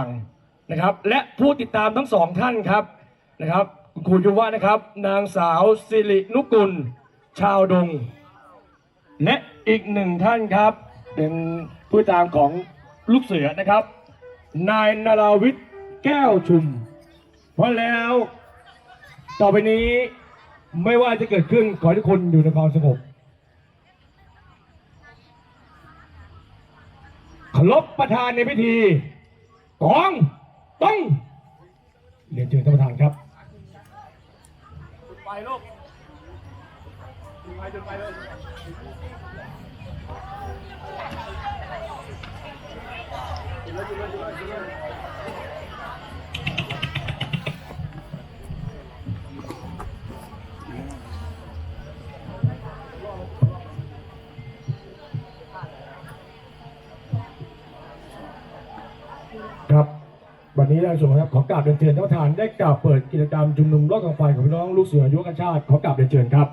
างนะครับ และผู้ติดตามทั้งสองท่านครับนะครับคุณครูยุวะนะครับ นางสาวสิรินุกุล ชาวดง และอีกหนึ่งท่านครับ เป็นผู้ตามของลูกเสือนะครับ นายนาราวิทย์แก้วชุม เพราะแล้ว ต่อไปนี้ไม่ว่าจะเกิดขึ้นขอทุกคนอยู่ในความสงบเคารพประธานในพิธี กองต้องเรียนเชิญท่านประธานครับไปลูกไปจนไปเลยครับ วันนี้ทางส่วนครับขอกราบเรียนเชิญท่านประธานได้กล่าวเปิดกิจกรรมชุมนุมรอบกองไฟของพี่น้องลูกเสือยุวกชาติขอกราบเรียนเชิญครับ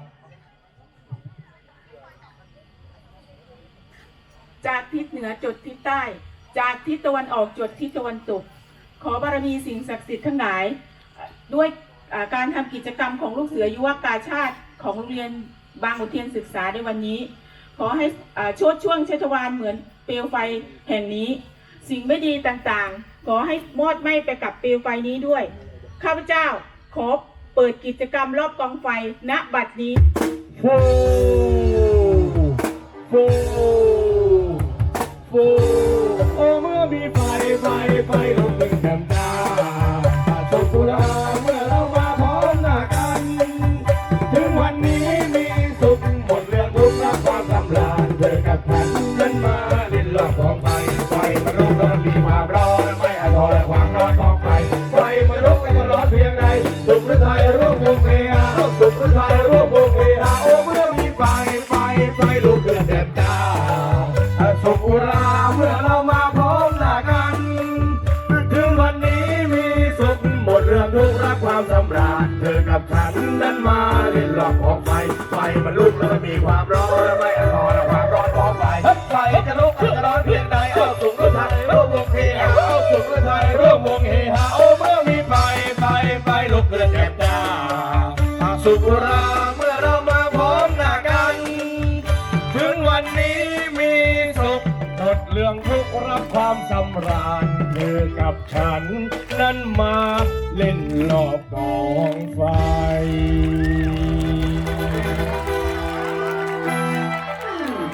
จากทิศเหนือจดทิศใต้ จากทิศตะวันออกจดทิศตะวันตก ขอบารมีสิ่งศักดิ์สิทธิ์ทั้งหลาย ด้วยอ่าการทำกิจกรรมของลูกเสือยุวกาชาติของโรงเรียนบางอุเทนศึกษาในวันนี้ ขอให้อ่าโชดช่วงเชัชวานเหมือนเปลวไฟแห่งนี้ สิ่งไม่ดีต่างๆ ขอให้มอดไหม้ไปกับเปลวไฟนี้ด้วย ข้าพเจ้าขอเปิดกิจกรรมรอบกองไฟณบัดนี้ฟูฟูฟูโวันนี้มีสุขหมดเรื่องทุกข์รับความสำราญเธอกับฉัน นั้นมาเล่นรอบกองไฟ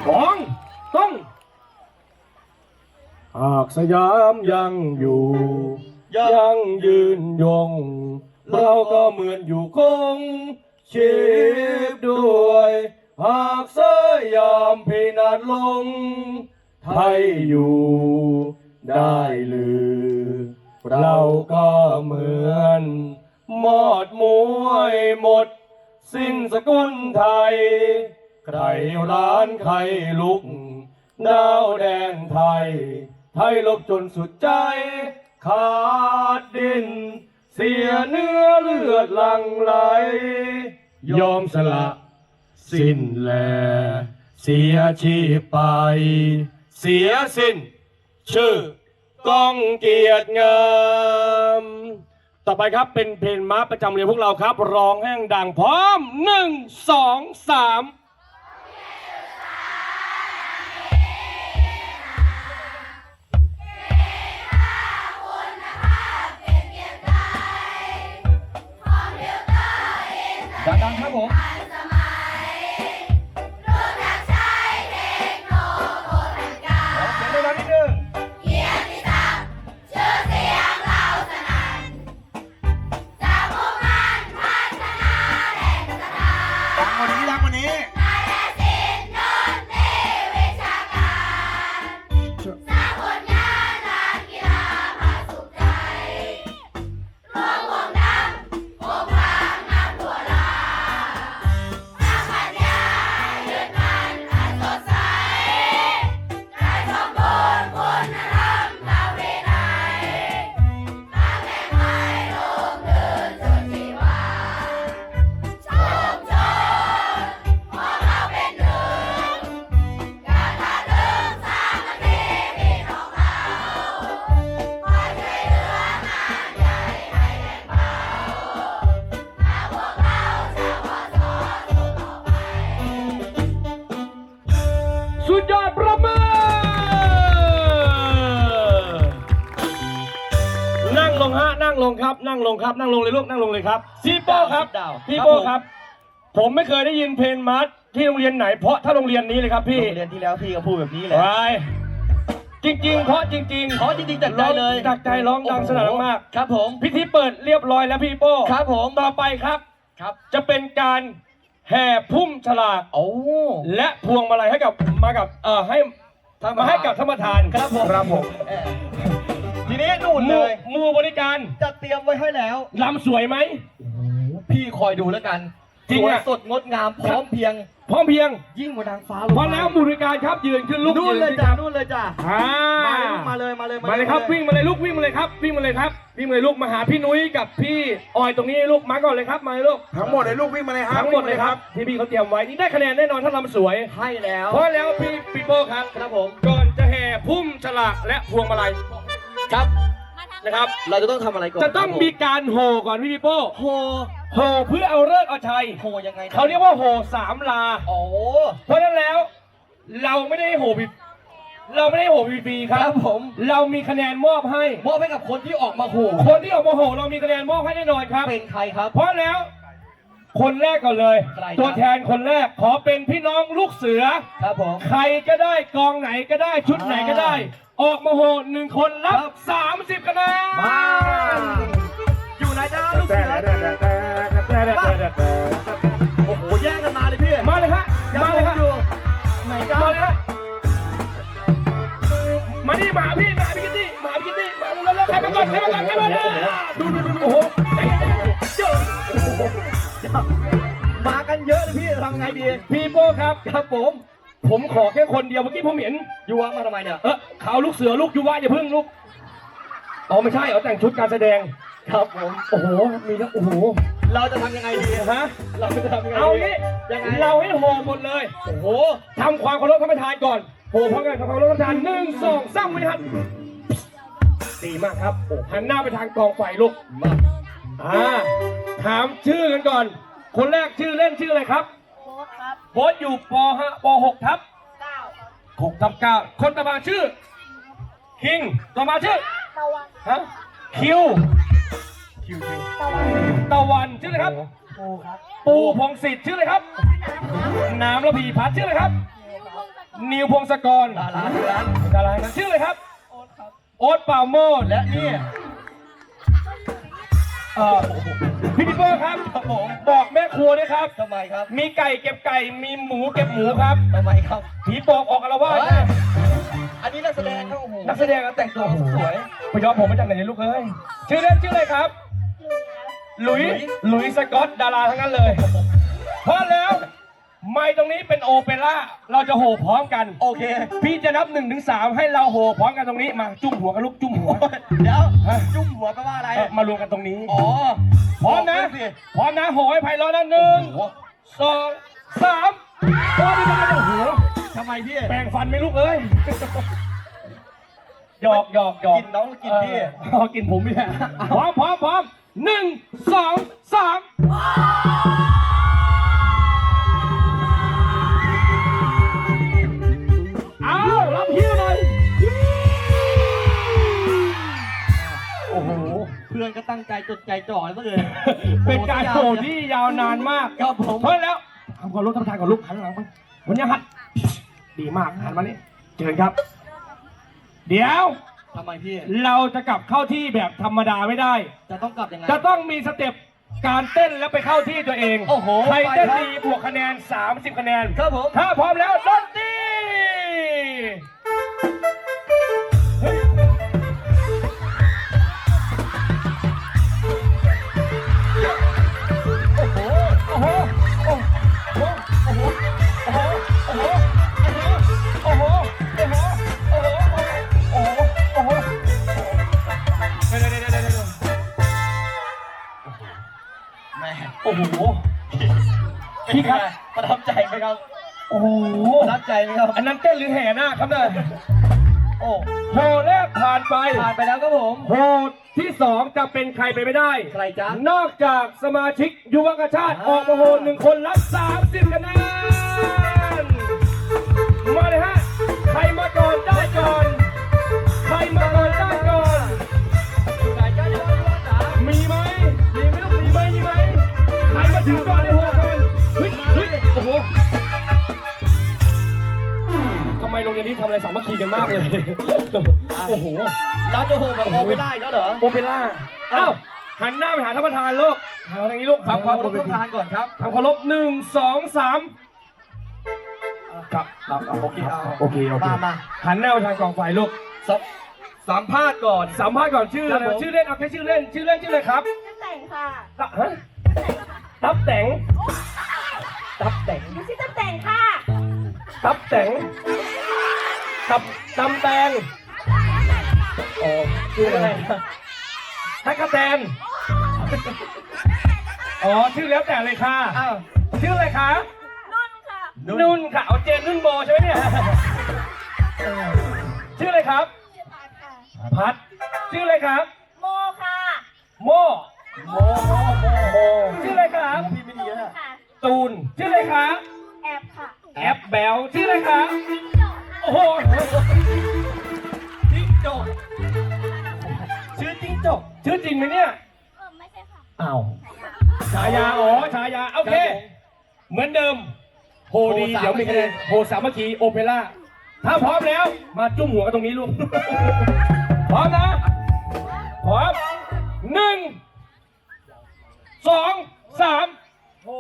ของต้องหากสยามยังอยู่ ยังยืนยง เราก็เหมือนอยู่คงชีพด้วย หากสยามพินาศลง ไทยอยู่ได้หรือ เราก็เหมือนหมอดมวยหมด สิ้นสกุลไทย ใครร้านใครลุก ดาวแดนไทย ไทยลบจนสุดใจ ขาดดิน เสียเนื้อเลือดหลังไหล ยอมสละ สิ้นแล เสียชีพไป เสียสิ้น ชื่อกองเกียรติงามต่อไปครับเป็นเพลงม้าประจำเรียนพวกเราครับ ร้องแห้งดังพร้อมหนึ่งสองสาม ครับนั่งลงเลยลูกนั่งลงเลยครับพี่โป้ครับดาวพี่โป้ครับ ผมไม่เคยได้ยินเพลงมาร์ชที่โรงเรียนไหนเพราะถ้าโรงเรียนนี้เลยครับพี่โรงเรียนที่แล้วพี่ก็พูดแบบนี้แหละไปจริงๆเพราะจริงๆเพราะจริงๆจากใจเลยร้องจากใจร้องดังสนั่นมากครับผมพิธีเปิดเรียบร้อยแล้วพี่โป้ครับผมต่อไปครับครับ จะเป็นการแห่พุ่มฉลากโอ้และพวงมาลัยให้กับมากับเอ่อให้มาให้กับท่านประธานครับผมครับผมเออ ทีนี้นู่นหเลมู่ย หมู่บริการจะเตรียมไว้ให้แล้ว ลำสวยไหม พี่คอยดูแล้วกันจริงสวยอะสดงดงามพร้อมเพรียง พร้อมเพรียงยิ่งกว่านางฟ้าลงพอแล้วหมู่บริการครับยืนขึ้นลุกนู่นยืเลยขึ้จ้าครับนู่นเลยจ้าอ่ามาเลยมาเลยมาเลยมาเลยครับวิ่งมาเลยลูกวิ่งมาเลยครับวิ่งมาเลยครับวิ่งมาเลยลูกมาหาพี่นุ้ยกับพี่ออยตรงนี้ลูกมาก่อนเลยครับมาเลยลูกทั้งหมดเลยลูกวิ่งมาเลยครับทั้งหมดเลยครับที่พี่เขาเตรียมไว้นี่ได้คะแนนแน่นอนถ้าลำสวย ให้แล้วเพราะแล้วพี่ปีโป้ครับ ครับผม ก่อนจะแห่พุ่มฉลากและพวงมาลัย ครับนะครับ เราจะต้องทำอะไรก่อนจะต้องมีการโห่ก่อนพี่ปีโป้โหโห่เพื่อเอาเลิกษ์เอาชัยโหยังไงนะเขาเรียกว่าโห่สามลา โอ้เพราะฉะนั้นแล้ว เราไม่ได้โห่บีเราไม่ได้โห่บีบีคครัรับ บผมเรามีคะแนนมอบให้ มอบให้กับคนที่ออกมาโหคนที่ออกมาโห่เรามีคะแนนมอบให้แน่นอนครับ เป็นใครครับ เพราะแล้ว คนแรกก่อนเลย ใครครับ ตัวแทนคนแรกขอเป็นพี่น้องลูกเสือ ครับผม ใครก็ได้กองไหนก็ได้ชุดไหนก็ได้ อ อกมาโหหนึ่งคนรับครับสามสิบคะแนนมาอยู่ไหนจ้าลูกแต่เสือแต่แต่แต่แต่แต่แต่แต่โอ้โหแย่งกันมาเลยพี่มาเลยฮะยังมาเลยฮะอยู่ไหนจ้ามาเลยฮะมานี่มาหาพี่มาหาพี่กิตตี้มาหาพี่กิตตี้มาแล้วแล้วใครมาก่อนใครมาก่อนใครมาก่อนดูดูดูดูโอ้โหใจเย็นๆเจ้ามากันเยอะเลยพี่ทำไงดีพี่โป้ครับครับผม ผมขอแค่คนเดียวเมื่อกี้ผมเห็นยูวะมาทำไมเนี่ยเออเขาลูกเสือลูกยุวะอย่าพึ่งลูกอ๋อไม่ใช่เอาแต่งชุดการแสดงครับผมโอ้โหมีทั้งโอ้โหเราจะทำยังไงดีฮะเราจะทำยังไงเอาดีงี้ยังไงเราให้โหหมดเลยโอ้โหทำความเคารพท่านประธานก่อนโหพร้อมกันทำความเคารพท่านประธานหนึ่งสองสามวิหันดีมากครับโอ้หันหน้าไปทางกองไฟลูกมาอ่าถามชื่อกันก่อน คนแรกชื่อเล่นชื่ออะไรครับ โบ๊ทอยู่ปฮะปหกทับหกทับเก้าคนต่อมาชื่อ คิง ต่อมาชื่อ ตะวันฮะ คิว คิวคิวตะวันตะวันชื่ออะไรครับ ปูครับปูพงศิษฐ์ชื่ออะไรครับ น้ำระพีพัฒน์ชื่ออะไรครับ นิวพงศกร ดาราที่ร้านดาราครับชื่ออะไรครับ โอ๊ตปราโมดและนี่ เอ่อพี่ปิเปอร์ครับครับผมบอกแม่ครัวด้วยครับ ทำไมครับมีไก่เก็บไก่มีหมูเก็บหมูครับ ทำไมครับผีปอบออกอารวาสเฮ้ยอันนี้นักแสดงเขาโอ้โหนักแสดงก็แต่งตัวสวย ไปย้อมผมมาจากไหนเนี่ยลูกเอ้ยชื่อเล่นชื่ออะไรครับ หลุยหลุยสกอตดาราทั้งนั้นเลยเพราะแล้ว ไม่ตรงนี้เป็นโอเปร่าเราจะโห่พร้อมกัน โอเค พี่จะนับหนึ่งถึงสามให้เราโห่พร้อมกันตรงนี้มาจุ่มหัวกันลูกจุ่มหัว เดี๋ยว ฮะ จุ่มหัวแปลว่าอะไรเออ มารวมกันตรงนี้ อ๋อพร้อมนะบกด้วยสิพร้อมนะโห่ให้ไพเราะนะหนึ่งโอ้โหสองสามโอ้ยไม่ได้โอ้โหทำไมพี่แปรงฟันไหมลูกเอ้ยหยอกหยอกหยอกกินน้องกินพี่เออกินผมนี่แหละพร้อมพร้อมพร้อมหนึ่งสองสาม พื่อนก็ตั้งใจจดใจจ่อซะเลยเป็นการโชว์ที่ยาวนานมากครับผมเพราะแล้วทำก่อนลูกทำทานก่อนลูกหันหลังไปวันนี้หัดดีมากหันมานี่เชิญครับ เดี๋ยวทำไมพี่ เราจะกลับเข้าที่แบบธรรมดาไม่ได้ จะต้องกลับยังไง จะต้องมีสเต็ปการเต้นแล้วไปเข้าที่ตัวเอง โอ้โห ใครเต้นไปครับดีบวกคะแนน 30 คะแนน ครับผม ถ้าพร้อมแล้วดนตรี แห่หน้าครับเนี่ยโอ้โหแรกผ่านไป ผ่านไปแล้วครับผม โหที่สองจะเป็นใครไปไม่ได้ ใครจ๊ะ นอกจากสมาชิกยุวกชาติอ่าออกมาโหหนึ่งคนรับ30คะแน นี้ทำอะไรสามัคคีกันมากเลย โอ้โหเราจะโหแบบโอเปร่าอีกแล้วเหรอ โอเปร่าอ้าวหันหน้าไปหาท่านประธานลูกหันมาทางนี้ลูกทำความเคารพท่านประธานก่อนครับทำเคารพหนึ่งสองสามครับครับโอเคเอาโอเคโอเคมามาหันหน้าไปทางกองไฟลูกสัมสัมภาษณ์ก่อนสัมภาษณ์ก่อนชื่ออะไรครับผมชื่อเล่นเอาแค่ชื่อเล่น ชื่อเล่นชื่ออะไรครับแต่งค่ะตะฮะตับแต่งตับแต่งดิฉันจะแต่งค่ะตับแต่ง ตับตำแตงอ๋อชื่ออะไรทักกะแตนอ๋อชื่อแล้วแต่เลยค่ะอ้าวชื่ออะไรคะนุ่นค่ะ นุ่นค่ะเอาเจนนุ่นโบใช่ไหมเนี่ยเออชื่ออะไรครับ ชื่อพัดค่ะ พัด ชื่ออะไรครับ โมค่ะ โมโมโมโมโมชื่ออะไรครับพี่ไม่ดีแล้วค่ะ ตูน ชื่ออะไรครับ แอบค่ะ แอปแบลชื่ออะไรครับ โอ้โหจิ้งจกชื่อจิ้งจกชื่อจริงไหมเนี่ยเออไม่ใช่ค่ะอ้าวฉายาอ๋อฉายาโอเคครับผมเหมือนเดิมโฮดีโฮสามัคคีเดี๋ยวมีคะแนนโฮสามัคคีโอเปร่าถ้าพร้อมแล้วมาจุ่มหัวกันตรงนี้ลูกพร้อมนะพร้อมหนึ่งสองสามอ้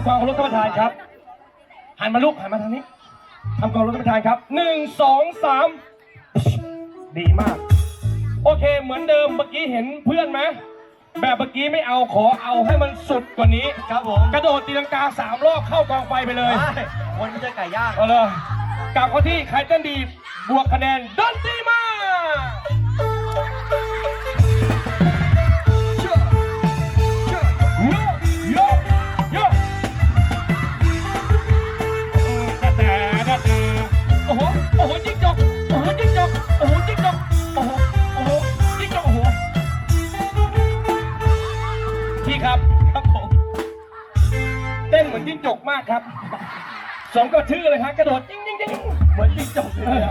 ำความเคารพท่านประธานครับหันมาลูกหันมาทางนี้ทำความรู้ท่านประธานครับหนึ่งสองสามดีมาก โอเคเหมือนเดิมเมื่อกี้เห็นเพื่อนไหมแบบเมื่อกี้ไม่เอาขอเอาให้มันสุดกว่านี้ ครับผมกระโดดตีลังกาสามรอบเข้ากองไฟไปเลยไม่วันนี้จะไก่ย่างเอาเลยกลับเข้าที่ใครเต้นดีบวกคะแนนดนตรีมา อ้โหโอ้โหจิ้งจกโอ้โหจิ้งจกโอ้โหจิ้งจกโอ้โหโอ้โหจิ้งจกโอ้โหพี่ครับครับผมเต้นเหมือนจิ้งจกมากครับสมกับชื่อเลยครับกระโดดจิ้งจิ้งจิ้งเหมือนจิ้งจกเลยอะ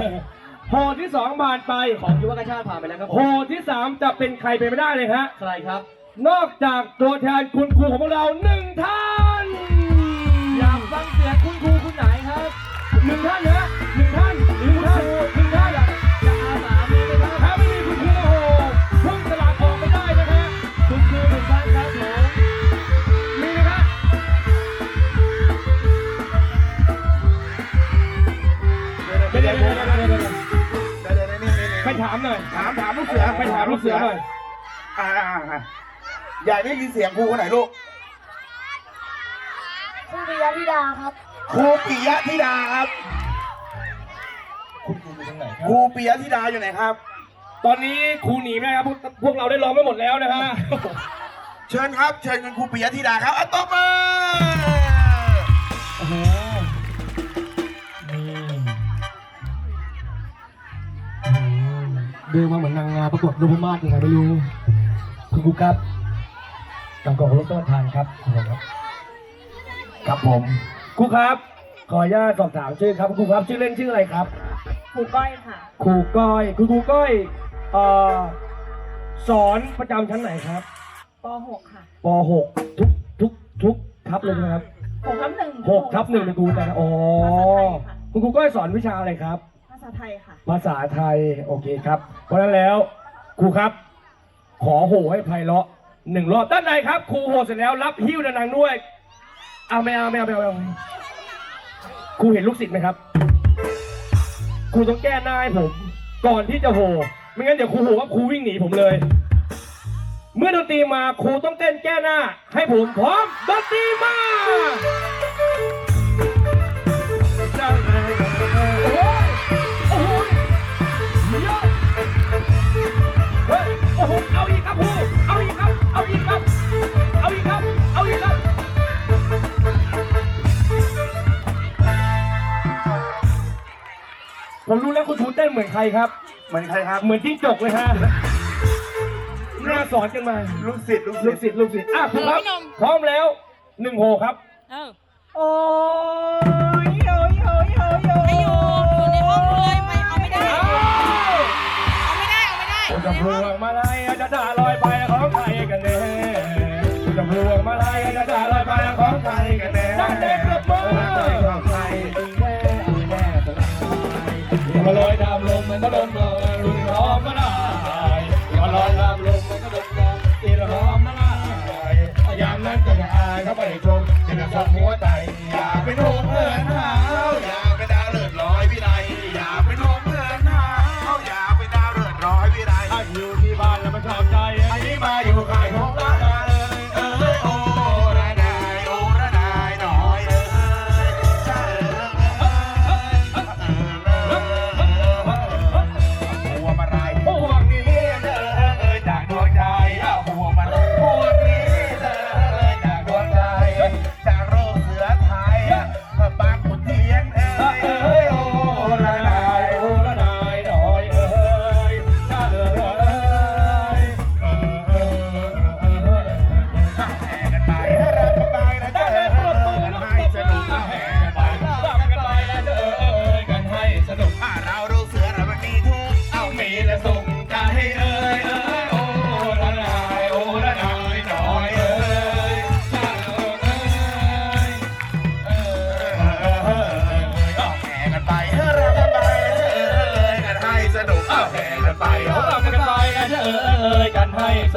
โหที่สองผ่านไปของยุวกชาติผ่านไปแล้วครับผโหมที่สามจะเป็นใครไปไม่ได้เลยฮะ ใครครับนอกจากตัวแทนคุณครูของพวกเราหนึ่งท่านอยากฟังเสียงคุณครูคุณไหนครับหนึ่งท่านนะหนึ่งท่าน ดี๋ยวเดี๋ยวเดี๋ยวเดี๋ยวเดี๋ยวเดี๋ยวเดี๋ยวเดี๋ยวนี่นี่นี่ไปถามหน่อย ถามถามลูกเสือไปถามลูกเสือหน่อยอ่าอ่าอ่าอยากได้ยินเสียงครูคนไหนลูกคุณปิยธิดาครับครูปิยธิดาครับคุณครูอยู่ตรงไหนคครับรูปิยธิดาอยู่ไหนครับ ตอนนี้ครูหนีไหมครับพวกพวกเราได้ร้องไปหมดแล้วนะฮะเชิญครับ เชิญคุณครูปิยธิดาครับอะตบมือโอ้โห ดินมาเหมือนนางงามประกวดนพมาศยังไงไม่รู้คุณครูครับกำกับรถต้นทานครับคุณครูครับครับผมครูครับ ขออนุญาตสอบถามชื่อครับครูครับชื่อเล่นชื่ออะไรครับครูก้อยค่ะครูก้อยคุณครูก้อยเอ่อสอนประจำชั้นไหนครับป .6 ค่ะป .6 ทุกทุกทุกทับเลยใช่ไหมครับ6ทับหนึ่งหกทับหนึ่งเป็นครูแต่อ๋อคุณครูก้อยสอนวิชาอะไรครับภาไทยค่ะ ภาษาไทยโอเคครับ เพราะฉะนั้นแล้วครูครับ ขอโหให้ไพเราะหนึ่งรอบด้านในครับครูโหเสร็จแล้วรับหิ้วดังๆด้วยเอาไม่เอาไม่เอาไม่เอาไม่เอาครูเห็นลูกศิษย์ไหมครับครูต้องแก้หน้าให้ผม ก่อนที่จะโห ไม่งั้นเดี๋ยวครูโหว่าครูวิ่งหนีผมเลย เมื่อดนตรีมาครูต้องเต้นแก้หน้า ให้ผมพร้อมดนตรีมา เหมือนใครครับ เหมือนใครครับเหมือนทิ้งจกเลยฮะหน้าสอนกันมา ลูกศิษย์ลูกศิษย์ศิษย์ลูกศิษย์อะคุณครับพร้อมแล้วหนึ่งโหครับ เออโอ้ยโอ้ยโอ้ยโอ้ยโอ้ยอยู่อยู่ในห้องเลยไม่เอาไม่ได้เอาไม่ได้เอาไม่ได้อจะยู่ในพห้วองงมาลายจะด่าลอยไปของใครกันแน่จะพวงมาลายจะด่าลอยไปของใครกันแน่ตั้งใจเกือบมือตั้งใจเกือบใครแน่แน่ตั้งใจมาเลย ชมจะเป็นคนหัวใจอยากเป็นห่วเพื่อนหา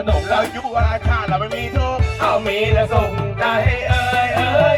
นมเราอยู่อาชาติเราไม่มีทุกเอามีและส่งใจเอ่ย